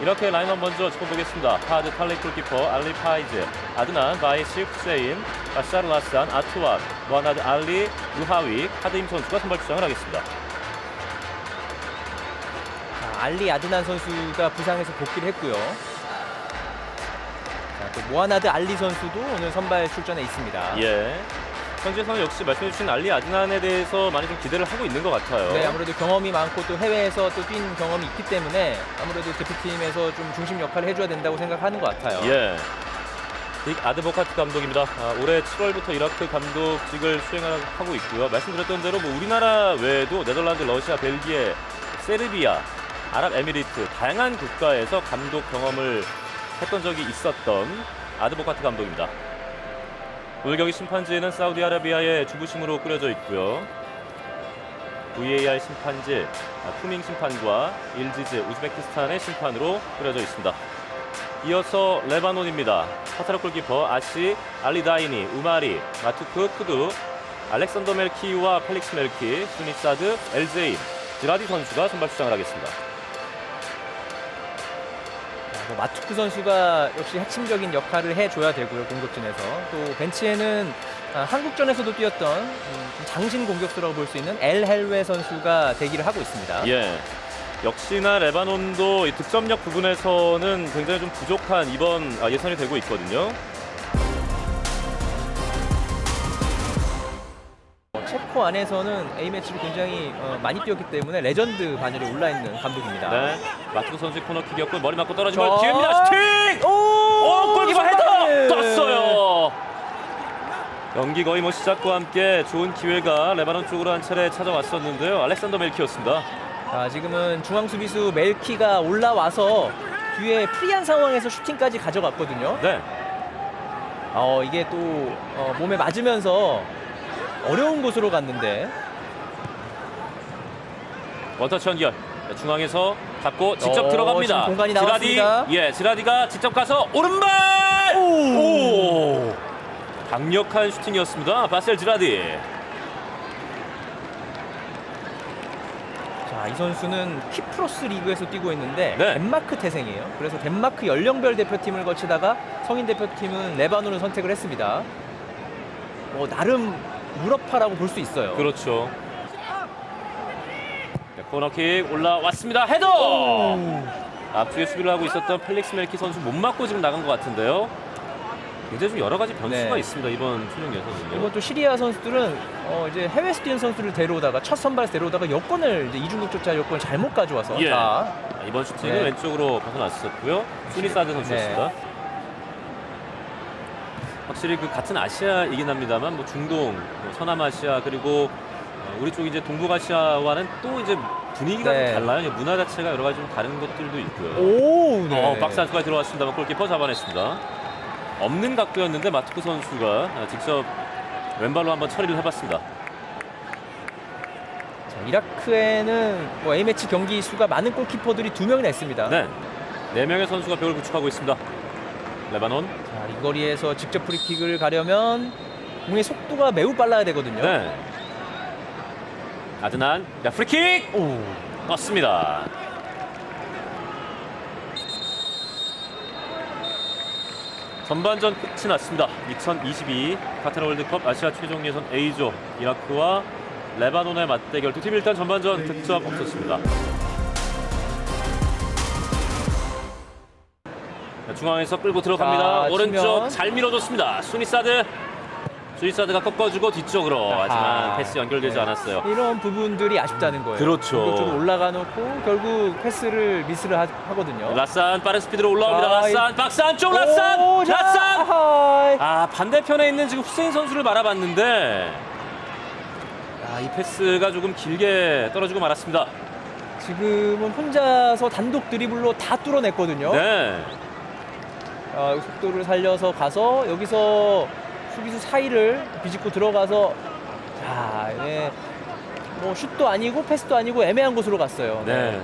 이렇게 라인업 먼저 짚어보겠습니다. 파드 탈리 골키퍼 알리 파이즈, 아드난 바이시 후세인, 바샤르 라산, 아투왑, 모하나드 알리, 루하위, 카드임 선수가 선발 출장을 하겠습니다. 자, 알리 아드난 선수가 부상에서 복귀를 했고요. 자, 또 모하나드 알리 선수도 오늘 선발 출전에 있습니다. 예. 현지에서는 역시 말씀해주신 알리 아드난에 대해서 많이 좀 기대를 하고 있는 것 같아요. 네, 아무래도 경험이 많고 또 해외에서 또 뛴 경험이 있기 때문에 아무래도 대표팀에서 좀 중심 역할을 해줘야 된다고 생각하는 것 같아요. 예. 딕 아드보카트 감독입니다. 아, 올해 7월부터 이라크 감독직을 수행하고 있고요. 말씀드렸던 대로 뭐 우리나라 외에도 네덜란드, 러시아, 벨기에, 세르비아, 아랍에미리트 다양한 국가에서 감독 경험을 했던 적이 있었던 아드보카트 감독입니다. 오늘 경기 심판지에는 사우디아라비아의 주부심으로 꾸려져 있고요. VAR 심판지, 아, 투밍 심판과 일지즈, 우즈베키스탄의 심판으로 꾸려져 있습니다. 이어서 레바논입니다. 카타르 골키퍼 아시, 알리다이니, 우마리, 마투크, 쿠두, 알렉산더 멜키와 펠릭스 멜키, 수니사드, 엘제인, 드라디 선수가 선발 출장을 하겠습니다. 자, 뭐 마투크 선수가 역시 핵심적인 역할을 해줘야 되고요 공격진에서 또 벤치에는 아, 한국전에서도 뛰었던 음, 좀 장신 공격수라고 볼 수 있는 엘 헬웨 선수가 대기를 하고 있습니다. 예. 역시나 레바논도 이 득점력 부분에서는 굉장히 좀 부족한 이번 아, 예선이 되고 있거든요. 어, 체코 안에서는 A 매치를 굉장히 어, 많이 뛰었기 때문에 레전드 반열에 올라 있는 감독입니다. 네. 마투크 선수의 코너킥이었고 머리 맞고 떨어진 자. 걸 기회입니다. 슈팅! 오, 오, 골키퍼 헤더! 떴어요. 경기 거의 뭐 시작과 함께 좋은 기회가 레바논 쪽으로 한 차례 찾아왔었는데요. 알렉산더 멜키였습니다. 자, 지금은 중앙 수비수 멜키가 올라와서 뒤에 프리한 상황에서 슈팅까지 가져갔거든요. 네. 어, 이게 또 어, 몸에 맞으면서 어려운 곳으로 갔는데 원터치 연결. 중앙에서 잡고 직접 어, 들어갑니다. 지금 공간이 지라디, 나왔습니다. 예, 지라디가 직접 가서 오른발! 오! 강력한 슈팅이었습니다. 바셀 지라디. 자, 이 선수는 키프로스 리그에서 뛰고 있는데 네. 덴마크 태생이에요. 그래서 덴마크 연령별 대표팀을 거치다가 성인 대표팀은 레바논을 선택을 했습니다. 어, 나름 유럽파라고 볼 수 있어요. 그렇죠. 네, 코너킥 올라왔습니다. 헤더! 앞쪽에 수비를 하고 있었던 펠릭스 멜키 선수 못 맞고 지금 나간 것 같은데요. 굉장히 좀 여러 가지 변수가 네. 있습니다. 이번 출영 예선은요. 이번 또 시리아 선수들은 어, 이제 해외에서 뛰는 선수를 데려오다가 첫 선발에서 데려오다가 여권을 이제 이중국 조차 여권을 잘못 가져와서 예. 자, 아, 이번 슈팅은 네. 왼쪽으로 벗어났었고요. 수니사드 선수였습니다. 확실히 그 같은 아시아이긴 합니다만 뭐 중동, 뭐 서남아시아 그리고 어, 우리 쪽 이제 동북아시아와는 또 이제 분위기가 네. 좀 달라요. 문화 자체가 여러 가지 좀 다른 것들도 있고요. 오, 네. 어, 박스 안쪽까지 들어왔습니다만 골키퍼 잡아냈습니다. 없는 각도였는데 마투크 선수가 아, 직접 왼발로 한번 처리를 해봤습니다. 자, 이라크에는 뭐 A매치 경기 수가 많은 골키퍼들이 두 명이나 있습니다. 네, 네 명의 선수가 벽을 구축하고 있습니다. 레바논. 자, 이 거리에서 직접 프리킥을 가려면 공의 속도가 매우 빨라야 되거든요. 네. 아드난, 자 프리킥 오. 떴습니다. 전반전 끝이 났습니다. 2022 카타르 월드컵 아시아 최종 예선 A조 이라크와 레바논의 맞대결 두 팀 일단 전반전 득점 없었습니다. 자, 중앙에서 끌고 들어갑니다. 자, 오른쪽 치면. 잘 밀어줬습니다. 수니사드. 수니사드가 꺾어주고 뒤쪽으로 하지만 아하. 패스 연결되지 네. 않았어요. 이런 부분들이 아쉽다는 거예요. 그렇죠. 공격적으로 올라가 놓고 결국 패스를 미스를 하, 하거든요. 라산 빠른 스피드로 올라옵니다. 아, 라산 박스 안쪽 라산 오, 자, 라산 아하이. 아 반대편에 있는 지금 후세인 선수를 바라봤는데 아, 이 패스가 조금 길게 떨어지고 말았습니다. 지금은 혼자서 단독 드리블로 다 뚫어냈거든요. 네. 아, 속도를 살려서 가서 여기서 수비수 사이를 비집고 들어가서 자, 예. 뭐 슛도 아니고 패스도 아니고 애매한 곳으로 갔어요. 네.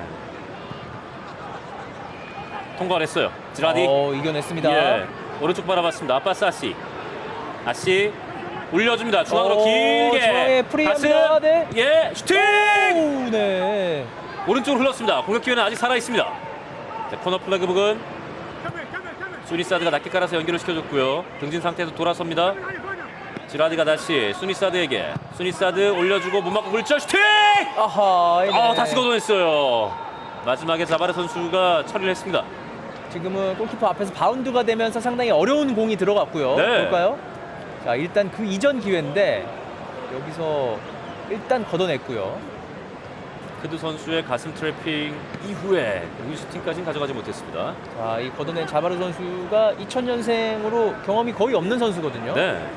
통과를 했어요. 지라디. 어, 이겨냈습니다. 예. 오른쪽 바라봤습니다. 아빠스 아시. 아시 올려줍니다. 중앙으로 어, 길게. 중앙에 프리합니다. 네. 예. 슈팅! 오, 네. 오른쪽으로 흘렀습니다. 공격 기회는 아직 살아 있습니다. 자, 코너 플래그 북은 수니사드가 낮게 깔아서 연결을 시켜줬고요. 등진 상태에서 돌아섭니다. 지라디가 다시 수니사드에게 수니사드 올려주고 못 맞고 굴절 슈팅! 아하. 네. 아 다시 걷어냈어요. 마지막에 자바레 선수가 처리를 했습니다. 지금은 골키퍼 앞에서 바운드가 되면서 상당히 어려운 공이 들어갔고요. 네. 볼까요? 자, 일단 그 이전 기회인데 여기서 일단 걷어냈고요. 크드 선수의 가슴 트래핑 이후에 공인 슈팅까지는 가져가지 못했습니다. 자, 이 걷어낸 자바르 선수가 2000년생으로 경험이 거의 없는 선수거든요. 네.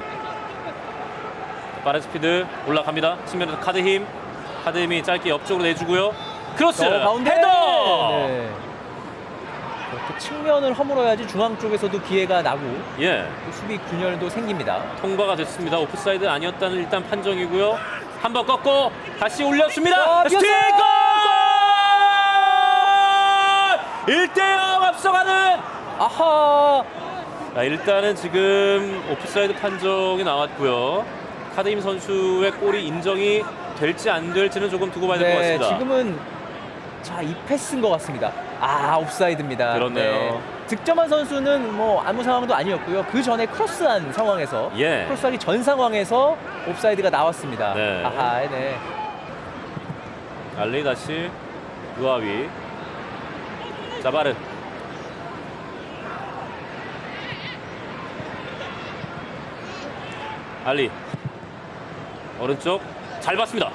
빠른 스피드 올라갑니다. 측면에서 카드 힘. 카드 힘이 짧게 옆쪽으로 내주고요. 크로스! 저 가운데 헤더! 네. 이렇게 측면을 허물어야지 중앙 쪽에서도 기회가 나고 예. 또 수비 균열도 생깁니다. 통과가 됐습니다. 오프사이드 아니었다는 일단 판정이고요. 한 번 꺾고 다시 올려줍니다. 아, 스틱 뛰었어요! 골! 1대0 앞서가는 아하! 자, 일단은 지금 오프사이드 판정이 나왔고요. 카드임 선수의 골이 인정이 될지 안 될지는 조금 두고 봐야 될 것 네, 같습니다. 지금은 자, 이 패스인 것 같습니다. 아, 옵사이드입니다. 그렇네요. 득점한 선수는 뭐 아무 상황도 아니었고요. 그 전에 크로스한 상황에서 예. 크로스하기 전 상황에서 옵사이드가 나왔습니다. 네. 아하, 네. 알리 다시 루아위 자바르 알리 오른쪽 잘 봤습니다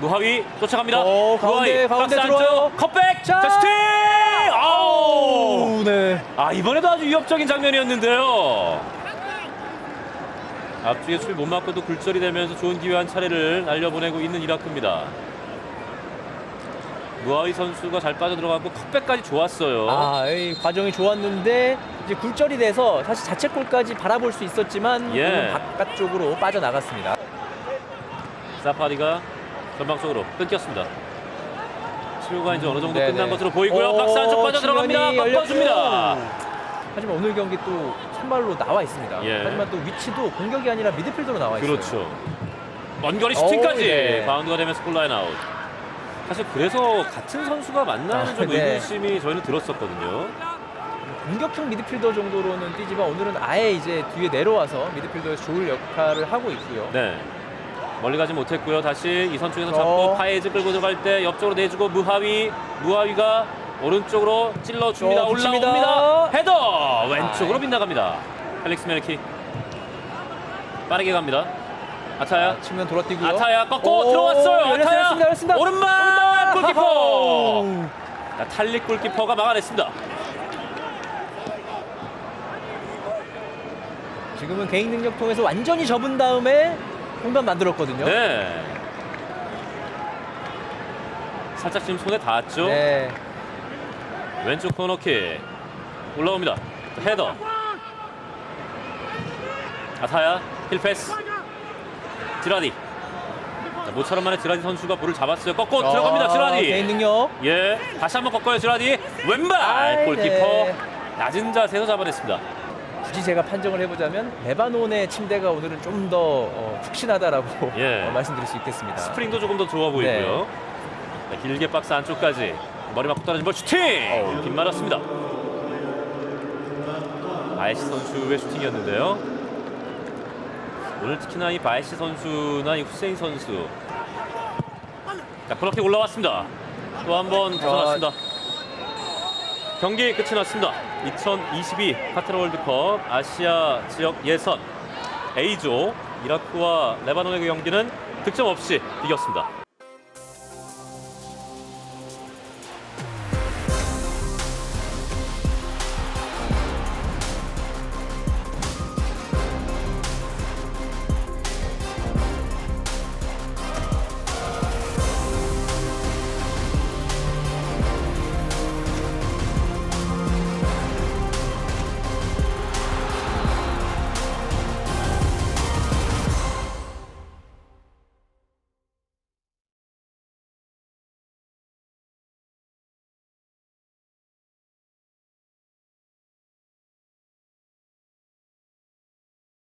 무하위 쫓아갑니다 어, 가운데, 무하위 가운데 박스 들어와요. 안쪽 컷백 자. 자, 슈팅 오, 네. 아 이번에도 아주 위협적인 장면이었는데요 앞쪽에 수비 못 맞고도 굴절이 되면서 좋은 기회 한 차례를 날려보내고 있는 이라크입니다 무하위 선수가 잘 빠져들어가고 컵백까지 좋았어요 아, 이 과정이 좋았는데 이제 굴절이 돼서 사실 자책골까지 바라볼 수 있었지만 예. 공은 바깥쪽으로 빠져나갔습니다. 사파리가 전방 속으로 끊겼습니다 치료가 이제 어느 정도 네네. 끝난 것으로 보이고요 오, 박스 안쪽 빠져 들어갑니다 측면이 열렸고요. 꺾어줍니다 하지만 오늘 경기 또 선발로 나와 있습니다. 예. 하지만 또 위치도 공격이 아니라 미드필더로 나와 있어요. 그렇죠 먼 거리 슈팅까지 오, 예. 바운드가 되면서 골라인 아웃 사실 그래서 같은 선수가 만나는 아, 좀 네. 의구심이 저희는 들었었거든요 공격형 미드필더 정도로는 뛰지만 오늘은 아예 이제 뒤에 내려와서 미드필더에서 좋은 역할을 하고 있고요. 네. 멀리 가지 못했고요. 다시 이선 쪽에서 저. 잡고 파에즈 끌고 들어갈 때 옆쪽으로 내주고 무하위 무하위가 오른쪽으로 찔러줍니다. 저 붙입니다. 올라옵니다. 헤더 왼쪽으로. 빗나갑니다. 펠릭스 메르키 빠르게 갑니다. 아타야 측면 돌아뛰고요. 아타야 꺾고 오, 들어왔어요. 열렸습니다, 아타야 열렸습니다, 열렸습니다. 오른발 골키퍼 하하. 자, 탈릭 골키퍼가 막아냈습니다. 지금은 개인 능력 통해서 완전히 접은 다음에 공간 만들었거든요. 네. 살짝 지금 손에 닿았죠. 네. 왼쪽 코너킥 올라옵니다. 헤더. 아타야 힐패스. 지라디. 자, 모처럼 만에 지라디 선수가 볼을 잡았어요. 꺾고 아, 들어갑니다. 지라디. 개인 능력. 예, 다시 한번 꺾어요. 지라디. 왼발 아이, 골키퍼 네. 낮은 자세에서 잡아냈습니다. 굳이 제가 판정을 해보자면 레바논의 침대가 오늘은 좀 더 어, 푹신하다라고 예. 어, 말씀드릴 수 있겠습니다. 스프링도 조금 더 좋아 보이고요. 자, 길게 박스 안쪽까지 머리 맞고 떨어진 볼 슈팅. 어우. 빗 맞았습니다. 바이시 선수의 슈팅이었는데요. 오늘 특히나 이 바이시 선수나 이 후세인 선수. 자, 코너킥 올라왔습니다. 또 한 번 벗어났습니다. 경기 끝이 났습니다. 2022 카타르 월드컵 아시아 지역 예선 A조 이라크와 레바논의 경기는 득점 없이 이겼습니다.